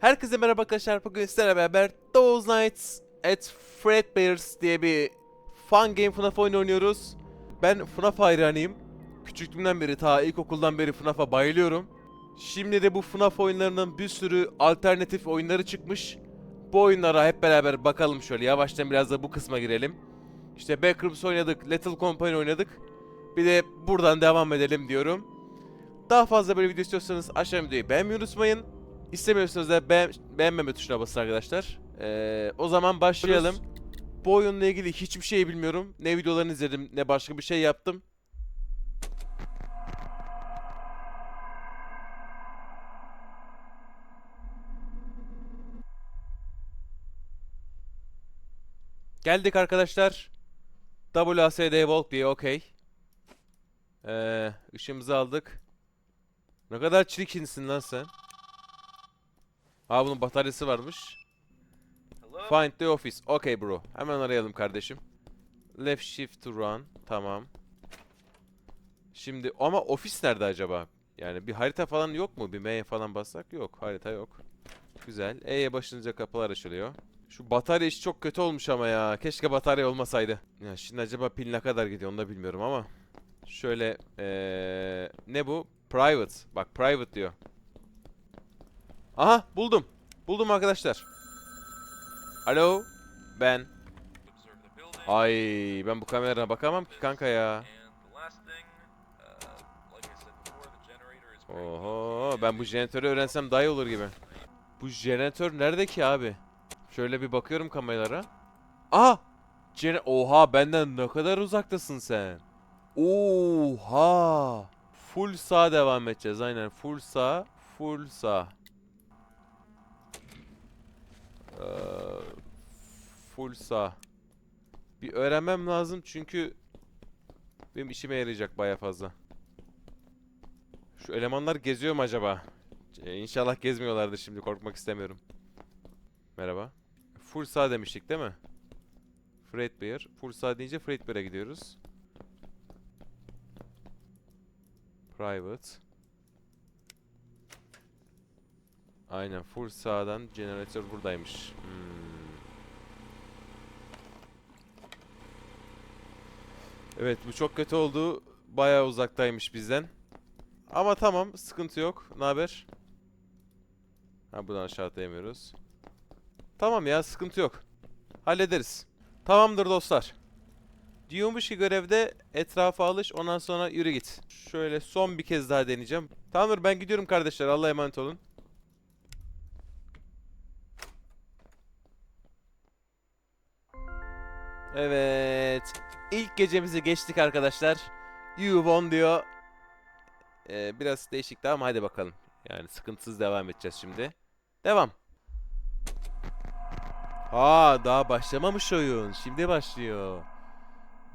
Herkese merhaba arkadaşlar. Bugün sizlerle beraber Those Nights at Fredbear's diye bir fun game FNAF oyunu oynuyoruz. Ben FNAF hayranıyım. Küçüklüğümden beri ta ilkokuldan beri FNAF'a bayılıyorum. Şimdi de bu FNAF oyunlarının bir sürü alternatif oyunları çıkmış. Bu oyunlara hep beraber bakalım şöyle yavaştan biraz da bu kısma girelim. İşte Backrooms oynadık, Little Company oynadık. Bir de buradan devam edelim diyorum. Daha fazla böyle video istiyorsanız aşağı videoyu beğenmeyi unutmayın. İstemiyorsanız da beğen beğenmeme tuşuna basın arkadaşlar. Ee, o zaman başlayalım. Bu oyunla ilgili hiçbir şey bilmiyorum. Ne videolarını izledim ne başka bir şey yaptım. Geldik arkadaşlar. WASD Walk diye okey. Ee, ışığımızı aldık. Ne kadar çirkinsin lan sen. Ha bunun bataryası varmış. Find the office. Okay bro. Hemen arayalım kardeşim. Left shift to run. Tamam. Şimdi ama ofis nerede acaba? Yani bir harita falan yok mu? Bir M'ye falan bassak yok. Harita yok. Güzel. E'ye başlayınca kapılar açılıyor. Şu batarya işi çok kötü olmuş ama ya. Keşke batarya olmasaydı. Ya şimdi acaba pil ne kadar gidiyor onu da bilmiyorum ama. Şöyle ee, ne bu? Private. Bak private diyor. Aha buldum. Buldum arkadaşlar. Alo. Ben. Ay ben bu kameraya bakamam ki kanka ya. Oho ben bu jeneratörü öğrensem daha iyi olur gibi. Bu jeneratör nerede ki abi? Şöyle bir bakıyorum kameralara. Aha! Jene Oha benden ne kadar uzaktasın sen. Oha! Full sağ devam edeceğiz aynen. Full sağ, full sağ. Ee. Bir öğrenmem lazım çünkü benim işime yarayacak baya fazla. Şu elemanlar geziyor mu acaba? İnşallah gezmiyorlardır şimdi korkmak istemiyorum. Merhaba. Full sağ demiştik değil mi? Fredbear. Full sağ deyince Fredbear'a gidiyoruz. Private. Aynen full sağdan jeneratör buradaymış. Hmm. Evet bu çok kötü oldu. Bayağı uzaktaymış bizden. Ama tamam sıkıntı yok. Ne haber? Ha buradan aşağı atlayamıyoruz. Tamam ya sıkıntı yok. Hallederiz. Tamamdır dostlar. Diyormuş ki görevde etrafa alış ondan sonra yürü git. Şöyle son bir kez daha deneyeceğim. Tamamdır ben gidiyorum kardeşler Allah'a emanet olun. Evet. İlk gecemizi geçtik arkadaşlar. You won diyor. Ee, biraz değişikti ama hadi bakalım. Yani sıkıntısız devam edeceğiz şimdi. Devam. Ha daha başlamamış oyun. Şimdi başlıyor.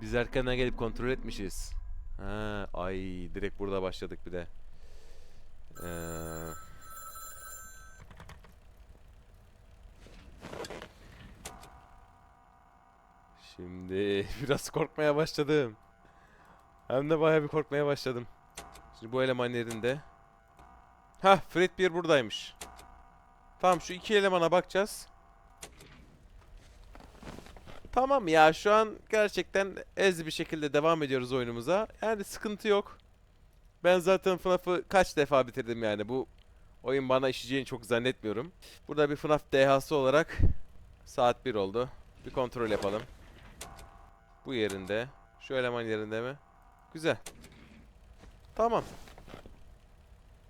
Biz erkenden gelip kontrol etmişiz. Ha, ay direkt burada başladık bir de. Ee... Şimdi biraz korkmaya başladım. Hem de bayağı bir korkmaya başladım. Şimdi bu eleman yerinde. Hah Fredbear buradaymış. Tamam şu iki elemana bakacağız. Tamam ya şu an gerçekten ez bir şekilde devam ediyoruz oyunumuza. Yani sıkıntı yok. Ben zaten FNAF'ı kaç defa bitirdim yani bu oyun bana işleyeceğini çok zannetmiyorum. Burada bir FNAF dehası olarak saat 1 oldu. Bir kontrol yapalım. Bu yerinde. Şu eleman yerinde mi? Güzel. Tamam.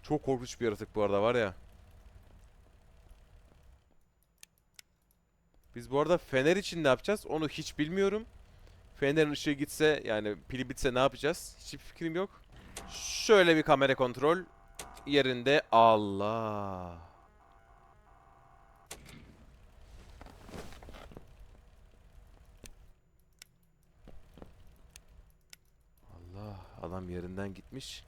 Çok korkunç bir yaratık bu arada var ya. Biz bu arada fener için ne yapacağız? Onu hiç bilmiyorum. Fenerin ışığı gitse yani pili bitse ne yapacağız? Hiçbir fikrim yok. Şöyle bir kamera kontrol yerinde. Allah. Adam yerinden gitmiş.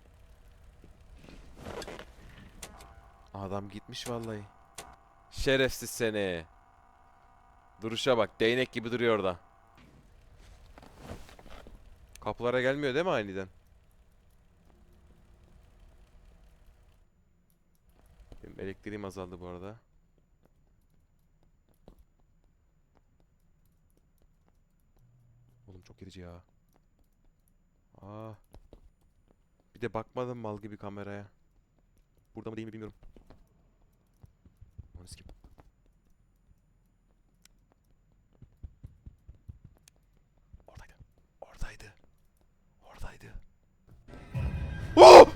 Adam gitmiş vallahi. Şerefsiz seni. Duruşa bak. Değnek gibi duruyor orada. Kapılara gelmiyor değil mi aniden? Benim elektriğim azaldı bu arada. Oğlum çok gerici ya. Aa. De bakmadım mal gibi kameraya. Burada mı değil mi bilmiyorum. Onu. Oradaydı. Oradaydı. Oradaydı. Oh!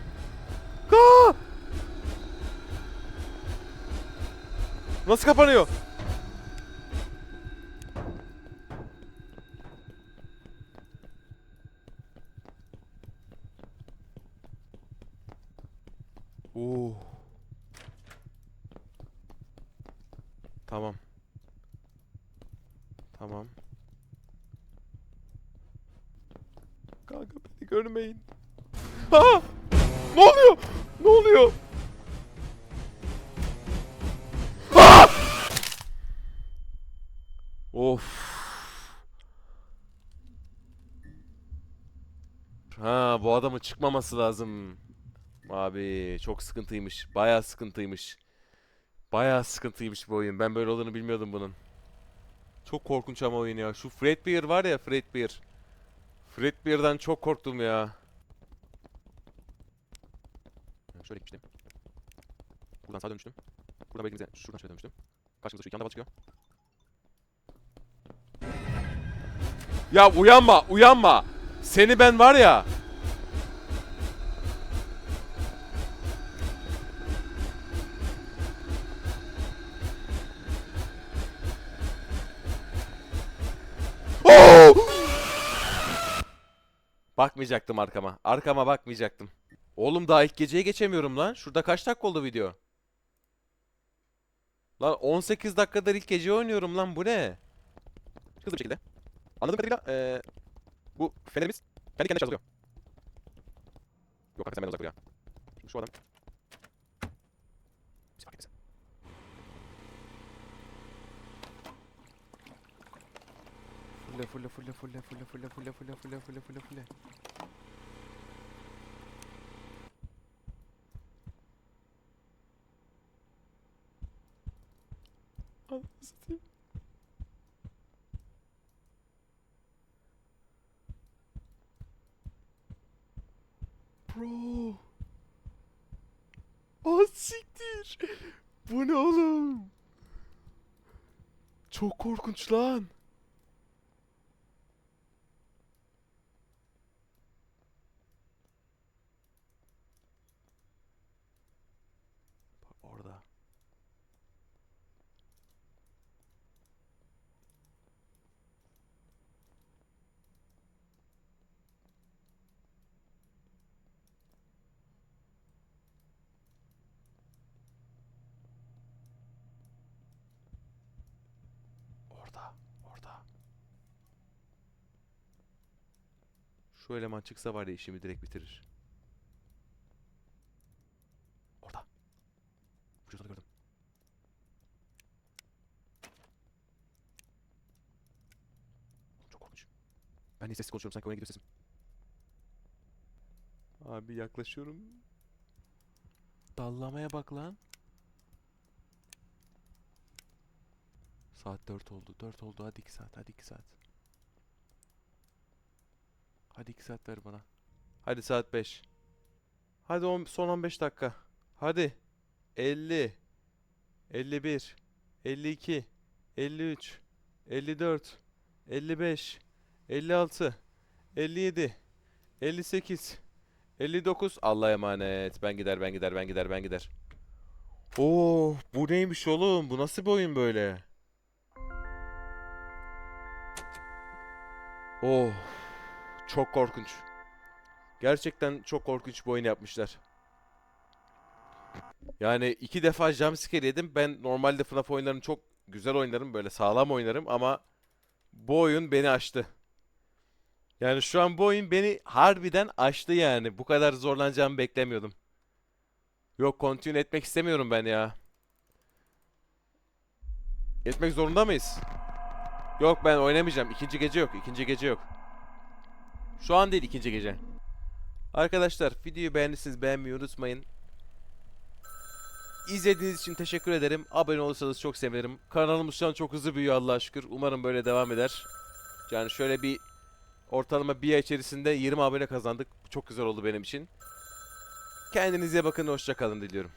Nasıl kapanıyor? Tamam. Tamam. Kanka beni görmeyin. Ha! Ne oluyor? Ne oluyor? Ha! Of. Ha bu adamın çıkmaması lazım. Abi çok sıkıntıymış. Bayağı sıkıntıymış. Bayağı sıkıntıymış bu oyun. Ben böyle olduğunu bilmiyordum bunun. Çok korkunç ama oyun ya. Şu Fredbear var ya Fredbear. Fredbear'dan çok korktum ya. Şöyle gitmiştim. Buradan sağa dönmüştüm. Buradan belki şuradan şöyle dönmüştüm. Karşımıza şu iki anda çıkıyor. Ya uyanma, uyanma. Seni ben var ya. Oo! Bakmayacaktım arkama. Arkama bakmayacaktım. Oğlum daha ilk geceye geçemiyorum lan. Şurada kaç dakika oldu video? Lan 18 dakikadır ilk gece oynuyorum lan bu ne? Hızlı bir şekilde. Anladığım kadarıyla eee bu fenerimiz kendi kendine şarj oluyor. Yok kanka sen benden uzak dur ya. Şu adam. Fulle fulle fulle fulle fulle fulle fulle fulle fulle fulle fulle fulle. Bro. Ah siktir. Bu ne oğlum? Çok korkunç lan. Bak orada. Orada, orada. Şu eleman çıksa var ya işimi direkt bitirir. Orada. Vücudunu gördüm. Çok korkunç. Ben niye sessiz konuşuyorum sanki oyuna gidiyor sesim. Abi yaklaşıyorum. Dallamaya bak lan. Saat 4 oldu. 4 oldu. Hadi 2 saat. Hadi 2 saat. Hadi 2 saat ver bana. Hadi saat 5. Hadi on, son 15 dakika. Hadi. 50. 51. 52. 53. 54. 55. 56. 57. 58. 59. Allah'a emanet. Ben gider, ben gider, ben gider, ben gider. Oo, bu neymiş oğlum? Bu nasıl bir oyun böyle? Oh. Çok korkunç. Gerçekten çok korkunç bir oyun yapmışlar. Yani iki defa jumpscare yedim. Ben normalde FNAF oyunlarını çok güzel oynarım. Böyle sağlam oynarım ama bu oyun beni aştı. Yani şu an bu oyun beni harbiden aştı yani. Bu kadar zorlanacağımı beklemiyordum. Yok continue etmek istemiyorum ben ya. Etmek zorunda mıyız? Yok ben oynamayacağım. İkinci gece yok. İkinci gece yok. Şu an değil ikinci gece. Arkadaşlar videoyu beğendiyseniz beğenmeyi unutmayın. İzlediğiniz için teşekkür ederim. Abone olursanız çok sevinirim. Kanalımız şu an çok hızlı büyüyor Allah'a şükür. Umarım böyle devam eder. Yani şöyle bir Ortalama bir ay içerisinde 20 abone kazandık. Çok güzel oldu benim için. Kendinize bakın, hoşça kalın diliyorum.